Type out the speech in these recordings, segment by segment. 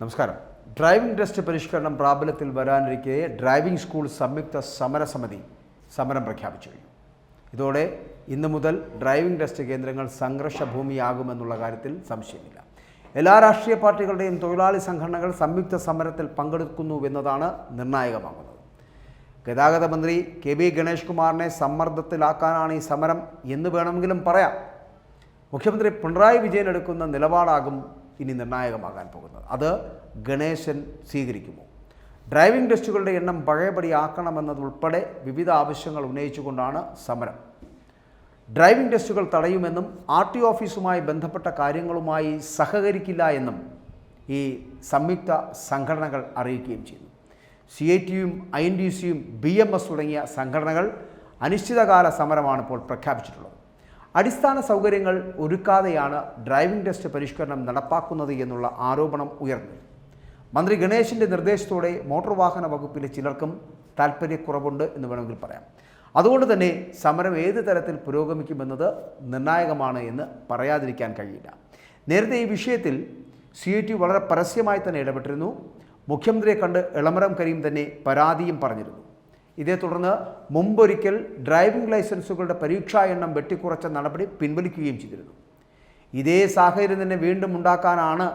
നമസ്കാരം. Driving test പരിഷ്കരണം പ്രാബല്യത്തിൽ വരാനിരിക്കെ ഡ്രൈവിംഗ് സ്കൂൾ സംയുക്ത സമരസമിതി സമരം പ്രഖ്യാപിച്ചു. കഴിഞ്ഞു ഇതോടെ ഇന്നു മുതൽ ഡ്രൈവിംഗ് ടെസ്റ്റ് കേന്ദ്രങ്ങൾ സംഘർഷഭൂമിയാകുമെന്നുള്ള കാര്യത്തിൽ സംശയമില്ല. എല്ലാ രാഷ്ട്രീയ പാർട്ടികളുടെയും തൊഴിലാളി സംഘടനകൾ സംയുക്ത സമരത്തിൽ പങ്കെടുക്കുന്നു എന്നതാണ് നിർണായകമാകുന്നത്. ഗതാഗത മന്ത്രി കെ ബി ഗണേഷ് കുമാറിനെ സമ്മർദ്ദത്തിലാക്കാനാണ് ഈ സമരം എന്ന് വേണമെങ്കിലും പറയാം. മുഖ്യമന്ത്രി പിണറായി വിജയൻ എടുക്കുന്ന നിലപാടാകും ഇനി നിർണായകമാകാൻ പോകുന്നത്. അത് ഗണേശൻ സ്വീകരിക്കുമോ? ഡ്രൈവിംഗ് ടെസ്റ്റുകളുടെ എണ്ണം പഴയപടി ആക്കണമെന്നതുൾപ്പെടെ വിവിധ ആവശ്യങ്ങൾ ഉന്നയിച്ചുകൊണ്ടാണ് സമരം. ഡ്രൈവിംഗ് ടെസ്റ്റുകൾ തടയുമെന്നും ആർ ടി ഓഫീസുമായി ബന്ധപ്പെട്ട കാര്യങ്ങളുമായി സഹകരിക്കില്ല എന്നും ഈ സംയുക്ത സംഘടനകൾ അറിയിക്കുകയും ചെയ്യുന്നു. സി ഐ ടിയും ഐ എൻ ഡി സിയും ബി എം എസ് തുടങ്ങിയ സംഘടനകൾ അനിശ്ചിതകാല സമരമാണ് ഇപ്പോൾ പ്രഖ്യാപിച്ചിട്ടുള്ളത്. അടിസ്ഥാന സൗകര്യങ്ങൾ ഒരുക്കാതെയാണ് ഡ്രൈവിംഗ് ടെസ്റ്റ് പരിഷ്കരണം നടപ്പാക്കുന്നത് എന്നുള്ള ആരോപണം ഉയർന്നു. മന്ത്രി ഗണേശിന്റെ നിർദ്ദേശത്തോടെ മോട്ടോർ വാഹന വകുപ്പിലെ ചിലർക്കും താല്പര്യക്കുറവുണ്ട് എന്ന് വേണമെങ്കിൽ പറയാം. അതുകൊണ്ട് തന്നെ സമരം ഏത് തരത്തിൽ പുരോഗമിക്കുമെന്നത് നിർണായകമാണ് എന്ന് പറയാതിരിക്കാൻ കഴിയില്ല. നേരത്തെ ഈ വിഷയത്തിൽ സി ഐ ടി വളരെ പരസ്യമായി തന്നെ ഇടപെട്ടിരുന്നു. മുഖ്യമന്ത്രിയെ കണ്ട് എളമരം കരീം തന്നെ പരാതിയും പറഞ്ഞിരുന്നു. ഇതേ തുടർന്ന് മുമ്പൊരിക്കൽ ഡ്രൈവിംഗ് ലൈസൻസുകളുടെ പരീക്ഷാ എണ്ണം വെട്ടിക്കുറച്ച നടപടി പിൻവലിക്കുകയും ചെയ്തിരുന്നു. ഇതേ സാഹചര്യം തന്നെ വീണ്ടും ഉണ്ടാക്കാനാണ്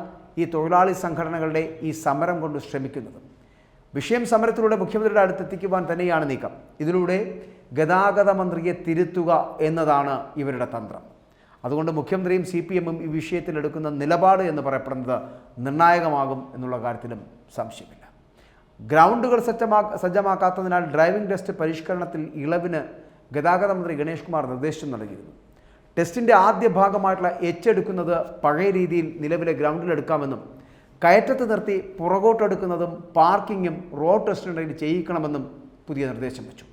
ഈ തൊഴിലാളി സംഘടനകളുടെ ഈ സമരം കൊണ്ട് ശ്രമിക്കുന്നത്. വിഷയം സമരത്തിലൂടെ മുഖ്യമന്ത്രിയുടെ അടുത്തെത്തിക്കുവാൻ തന്നെയാണ് നീക്കം. ഇതിലൂടെ ഗതാഗത മന്ത്രിയെ തിരുത്തുക എന്നതാണ് ഇവരുടെ തന്ത്രം. അതുകൊണ്ട് മുഖ്യമന്ത്രിയും സി പി എമ്മും ഈ വിഷയത്തിൽ എടുക്കുന്ന നിലപാട് എന്ന് പറയപ്പെടുന്നത് നിർണായകമാകും എന്നുള്ള കാര്യത്തിലും സംശയമില്ല. ഗ്രൗണ്ടുകൾ സജ്ജമാ സജ്ജമാക്കാത്തതിനാൽ ഡ്രൈവിംഗ് ടെസ്റ്റ് പരിഷ്കരണത്തിൽ ഇളവിന് ഗതാഗത മന്ത്രി ഗണേഷ് കുമാർ നിർദ്ദേശം നൽകിയിരുന്നു. ടെസ്റ്റിന്റെ ആദ്യ ഭാഗമായിട്ടുള്ള എച്ച് എടുക്കുന്നത് പഴയ രീതിയിൽ നിലവിലെ ഗ്രൗണ്ടിലെടുക്കാമെന്നും കയറ്റത്ത് നിർത്തി പുറകോട്ടെടുക്കുന്നതും പാർക്കിങ്ങും റോഡ് ടെസ്റ്റിനിടയിൽ ചെയ്യിക്കണമെന്നും പുതിയ നിർദ്ദേശം വെച്ചു.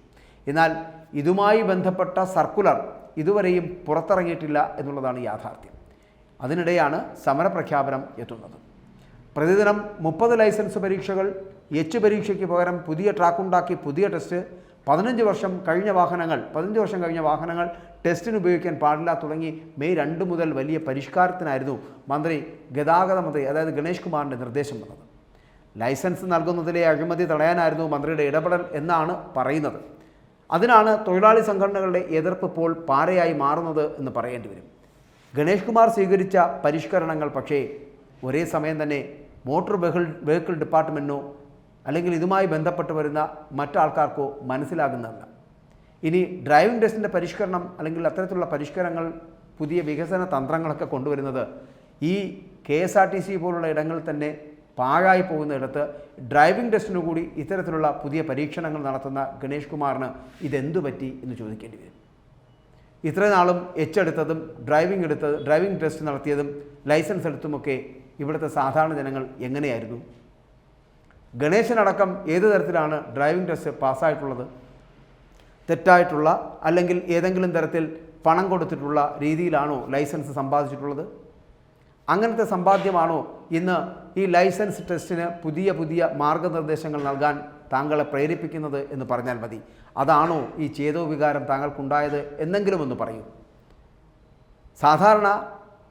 എന്നാൽ ഇതുമായി ബന്ധപ്പെട്ട സർക്കുലർ ഇതുവരെയും പുറത്തിറങ്ങിയിട്ടില്ല എന്നുള്ളതാണ് യാഥാർത്ഥ്യം. അതിനിടെയാണ് സമരപ്രഖ്യാപനം എത്തുന്നത്. പ്രതിദിനം മുപ്പത് ലൈസൻസ് പരീക്ഷകൾ എച്ച് പരീക്ഷയ്ക്ക് പകരം പുതിയ ട്രാക്കുണ്ടാക്കി പുതിയ ടെസ്റ്റ് പതിനഞ്ച് വർഷം കഴിഞ്ഞ വാഹനങ്ങൾ പതിനഞ്ച് വർഷം കഴിഞ്ഞ വാഹനങ്ങൾ ടെസ്റ്റിന് ഉപയോഗിക്കാൻ പാടില്ല തുടങ്ങി മെയ് രണ്ട് മുതൽ വലിയ പരിഷ്കാരത്തിനായിരുന്നു മന്ത്രി ഗതാഗത മന്ത്രി അതായത് ഗണേഷ് കുമാറിന്റെ നിർദ്ദേശം വന്നത്. ലൈസൻസ് നൽകുന്നതിലെ അഴിമതി തടയാനായിരുന്നു മന്ത്രിയുടെ ഇടപെടൽ എന്നാണ് പറയുന്നത്. അതിനാണ് തൊഴിലാളി സംഘടനകളുടെ എതിർപ്പ് ഇപ്പോൾ പാരയായി മാറുന്നത് എന്ന് പറയേണ്ടി വരും. ഗണേഷ് കുമാർ സ്വീകരിച്ച പരിഷ്കരണങ്ങൾ പക്ഷേ ഒരേ സമയം തന്നെ മോട്ടോർ വെഹിക്കിൾ വെഹിക്കിൾ ഡിപ്പാർട്ട്മെന്റിനോ അല്ലെങ്കിൽ ഇതുമായി ബന്ധപ്പെട്ട് വരുന്ന മറ്റാൾക്കാർക്കോ മനസ്സിലാകുന്നതല്ല. ഇനി ഡ്രൈവിംഗ് ടെസ്റ്റിന്റെ പരിഷ്കരണം അല്ലെങ്കിൽ അത്തരത്തിലുള്ള പരിഷ്കരണങ്ങൾ പുതിയ വികസന തന്ത്രങ്ങളൊക്കെ കൊണ്ടുവരുന്നത് ഈ K S R T C പോലുള്ള ഇടങ്ങളിൽ തന്നെ പാഴായി പോകുന്നിടത്ത് ഡ്രൈവിംഗ് ടെസ്റ്റിനു കൂടി ഇത്തരത്തിലുള്ള പുതിയ പരീക്ഷണങ്ങൾ നടത്തുന്ന ഗണേഷ് കുമാറിന് ഇതെന്തു പറ്റി എന്ന് ചോദിക്കേണ്ടി വരും. ഇത്രയും നാളും എച്ച് എടുത്തതും ഡ്രൈവിംഗ് എടുത്തത് ഡ്രൈവിംഗ് ടെസ്റ്റ് നടത്തിയതും ലൈസൻസ് എടുത്തുമൊക്കെ ഇവിടുത്തെ സാധാരണ ജനങ്ങൾ എങ്ങനെയായിരുന്നു? ഗണേശനടക്കം ഏത് തരത്തിലാണ് ഡ്രൈവിംഗ് ടെസ്റ്റ് പാസ്സായിട്ടുള്ളത്? തെറ്റായിട്ടുള്ള അല്ലെങ്കിൽ ഏതെങ്കിലും തരത്തിൽ പണം കൊടുത്തിട്ടുള്ള രീതിയിലാണോ ലൈസൻസ് സമ്പാദിച്ചിട്ടുള്ളത്? അങ്ങനത്തെ സമ്പാദ്യമാണോ ഇന്ന് ഈ ലൈസൻസ് ടെസ്റ്റിന് പുതിയ പുതിയ മാർഗനിർദ്ദേശങ്ങൾ നൽകാൻ താങ്കളെ പ്രേരിപ്പിക്കുന്നത് എന്ന് പറഞ്ഞാൽ മതി. അതാണോ ഈ ചേതോ വികാരം താങ്കൾക്കുണ്ടായത് എന്നെങ്കിലും ഒന്ന് പറയൂ. സാധാരണ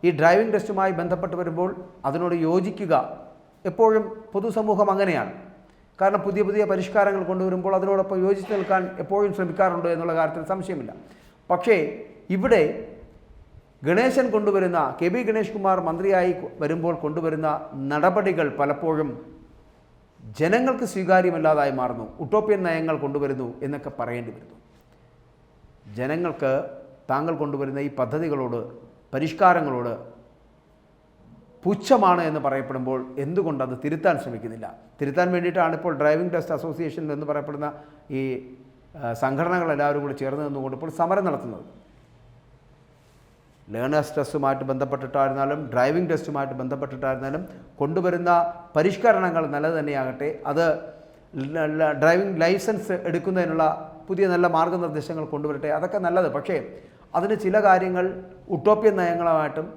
ഈ ഡ്രൈവിംഗ് ടെസ്റ്റുമായി ബന്ധപ്പെട്ട് വരുമ്പോൾ അതിനോട് യോജിക്കുക എപ്പോഴും പൊതുസമൂഹം അങ്ങനെയാണ്. കാരണം പുതിയ പുതിയ പരിഷ്കാരങ്ങൾ കൊണ്ടുവരുമ്പോൾ അതിനോടൊപ്പം യോജിച്ച് നിൽക്കാൻ എപ്പോഴും ശ്രമിക്കാറുണ്ട് എന്നുള്ള കാര്യത്തിൽ സംശയമില്ല. പക്ഷേ ഇവിടെ ഗണേശൻ കൊണ്ടുവരുന്ന കെ ബി ഗണേഷ് കുമാർ മന്ത്രിയായി വരുമ്പോൾ കൊണ്ടുവരുന്ന നടപടികൾ പലപ്പോഴും ജനങ്ങൾക്ക് സ്വീകാര്യമല്ലാതായി മാറുന്നു. ഉട്ടോപ്യൻ നയങ്ങൾ കൊണ്ടുവരുന്നു എന്നൊക്കെ പറയേണ്ടി വരുന്നു. ജനങ്ങൾക്ക് താങ്കൾ കൊണ്ടുവരുന്ന ഈ പദ്ധതികളോട് പരിഷ്കാരങ്ങളോട് പുച്ഛമാണ് എന്ന് പറയപ്പെടുമ്പോൾ എന്തുകൊണ്ട് അത് തിരുത്താൻ ശ്രമിക്കുന്നില്ല? തിരുത്താൻ വേണ്ടിയിട്ടാണ് ഇപ്പോൾ ഡ്രൈവിംഗ് ടെസ്റ്റ് അസോസിയേഷൻ എന്ന് പറയപ്പെടുന്ന ഈ സംഘടനകൾ എല്ലാവരും കൂടി ചേർന്ന് നിന്നുകൊണ്ട് ഇപ്പോൾ സമരം നടത്തുന്നത്. ലേണേഴ്സ് ടെസ്റ്റുമായിട്ട് ബന്ധപ്പെട്ടിട്ടായിരുന്നാലും ഡ്രൈവിംഗ് ടെസ്റ്റുമായിട്ട് ബന്ധപ്പെട്ടിട്ടായിരുന്നാലും കൊണ്ടുവരുന്ന പരിഷ്കരണങ്ങൾ നല്ലത് തന്നെയാകട്ടെ. അത് ഡ്രൈവിംഗ് ലൈസൻസ് എടുക്കുന്നതിനുള്ള പുതിയ നല്ല മാർഗനിർദ്ദേശങ്ങൾ കൊണ്ടുവരട്ടെ. അതൊക്കെ നല്ലത്. പക്ഷേ അതിന് ചില കാര്യങ്ങൾ ഉട്ടോപ്യൻ നയങ്ങളുമായിട്ടും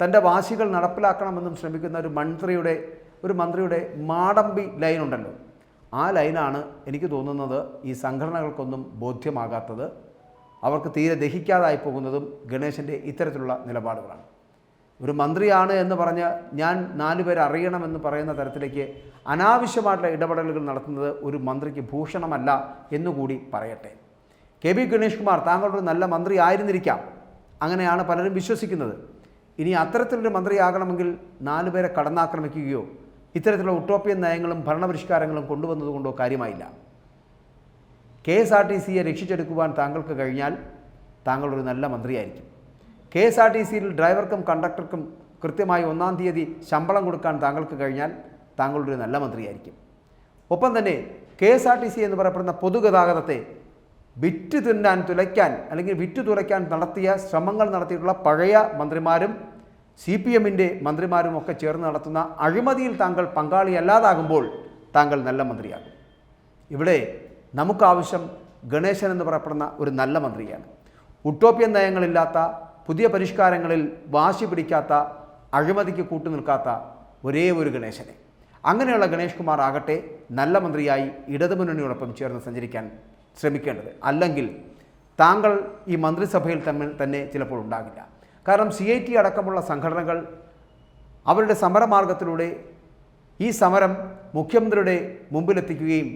തന്റെ വാശികൾ നടപ്പിലാക്കണമെന്നും ശ്രമിക്കുന്ന ഒരു മന്ത്രിയുടെ ഒരു മന്ത്രിയുടെ മാടമ്പി ലൈനുണ്ടല്ലോ ആ ലൈനാണ് എനിക്ക് തോന്നുന്നത് ഈ സംഘടനകൾക്കൊന്നും ബോധ്യമാകാത്തത്. അവർക്ക് തീരെ ദഹിക്കാതായി പോകുന്നതും ഗണേശന്റെ ഇത്തരത്തിലുള്ള നിലപാടുകളാണ്. ഒരു മന്ത്രിയാണ് എന്ന് പറഞ്ഞ് ഞാൻ നാലുപേരെ അറിയണമെന്ന് പറയുന്ന തരത്തിലേക്ക് അനാവശ്യമായിട്ടുള്ള ഇടപെടലുകൾ നടത്തുന്നത് ഒരു മന്ത്രിക്ക് ഭൂഷണമല്ല എന്നുകൂടി പറയട്ടെ. കെ ബി ഗണേഷ് കുമാർ താങ്കളൊരു നല്ല മന്ത്രി ആയിരുന്നിരിക്കാം. അങ്ങനെയാണ് പലരും വിശ്വസിക്കുന്നത്. ഇനി അത്തരത്തിലൊരു മന്ത്രിയാകണമെങ്കിൽ നാലുപേരെ കടന്നാക്രമിക്കുകയോ ഇത്തരത്തിലുള്ള ഉട്ടോപ്യൻ നയങ്ങളും ഭരണപരിഷ്കാരങ്ങളും കൊണ്ടുവന്നതുകൊണ്ടോ കാര്യമായില്ല. കെ എസ് ആർ ടി സിയെ രക്ഷിച്ചെടുക്കുവാൻ താങ്കൾക്ക് കഴിഞ്ഞാൽ താങ്കളൊരു നല്ല മന്ത്രിയായിരിക്കും. കെ എസ് ആർ ടി സിയിൽ ഡ്രൈവർക്കും കണ്ടക്ടർക്കും കൃത്യമായി ഒന്നാം തീയതി ശമ്പളം കൊടുക്കാൻ താങ്കൾക്ക് കഴിഞ്ഞാൽ താങ്കളൊരു നല്ല മന്ത്രിയായിരിക്കും. ഒപ്പം തന്നെ K S R T C എന്ന് പറയപ്പെടുന്ന പൊതുഗതാഗതത്തെ വിറ്റ് തിന്നാൻ തുലയ്ക്കാൻ അല്ലെങ്കിൽ വിറ്റ് തുലയ്ക്കാൻ നടത്തിയ ശ്രമങ്ങൾ നടത്തിയിട്ടുള്ള പഴയ മന്ത്രിമാരും സി പി എമ്മിന്റെ മന്ത്രിമാരും ഒക്കെ ചേർന്ന് നടത്തുന്ന അഴിമതിയിൽ താങ്കൾ പങ്കാളിയല്ലാതാകുമ്പോൾ താങ്കൾ നല്ല മന്ത്രിയാകും. ഇവിടെ നമുക്കാവശ്യം ഗണേശൻ എന്ന് പറയപ്പെടുന്ന ഒരു നല്ല മന്ത്രിയാണ്. ഉട്ടോപ്യൻ നയങ്ങളില്ലാത്ത പുതിയ പരിഷ്കാരങ്ങളിൽ വാശി പിടിക്കാത്ത അഴിമതിക്ക് കൂട്ടുനിൽക്കാത്ത ഒരേ ഒരു ഗണേശനെ. അങ്ങനെയുള്ള ഗണേഷ് കുമാർ ആകട്ടെ നല്ല മന്ത്രിയായി ഇടതുമുന്നണിയോടൊപ്പം ചേർന്ന് സഞ്ചരിക്കാൻ ശ്രമിക്കേണ്ടത്. അല്ലെങ്കിൽ താങ്കൾ ഈ മന്ത്രിസഭയിൽ തമ്മിൽ തന്നെ ചിലപ്പോൾ ഉണ്ടാകില്ല. കാരണം സി ഐ ടി അടക്കമുള്ള സംഘടനകൾ അവരുടെ സമരമാർഗത്തിലൂടെ ഈ സമരം മുഖ്യമന്ത്രിയുടെ മുമ്പിലെത്തിക്കുകയും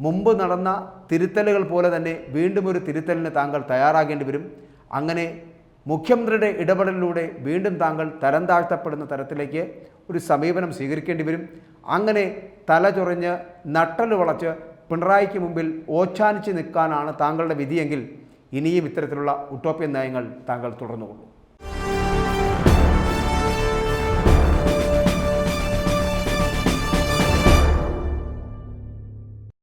മുമ്പ് നടന്ന തിരുത്തലുകൾ പോലെ തന്നെ വീണ്ടും ഒരു തിരുത്തലിന് താങ്കൾ തയ്യാറാകേണ്ടി വരും. അങ്ങനെ മുഖ്യമന്ത്രിയുടെ ഇടപെടലിലൂടെ വീണ്ടും താങ്കൾ തരം താഴ്ത്തപ്പെടുന്ന തരത്തിലേക്ക് ഒരു സമീപനം സ്വീകരിക്കേണ്ടി വരും. അങ്ങനെ തല ചൊറിഞ്ഞ് നട്ടൽ വളച്ച് പിണറായിക്ക് മുമ്പിൽ ഓച്ചാനിച്ച് നിൽക്കാനാണ് താങ്കളുടെ വിധിയെങ്കിൽ ഇനിയും ഇത്തരത്തിലുള്ള ഉട്ടോപ്യൻ നയങ്ങൾ താങ്കൾ തുടർന്നുകൊള്ളൂ.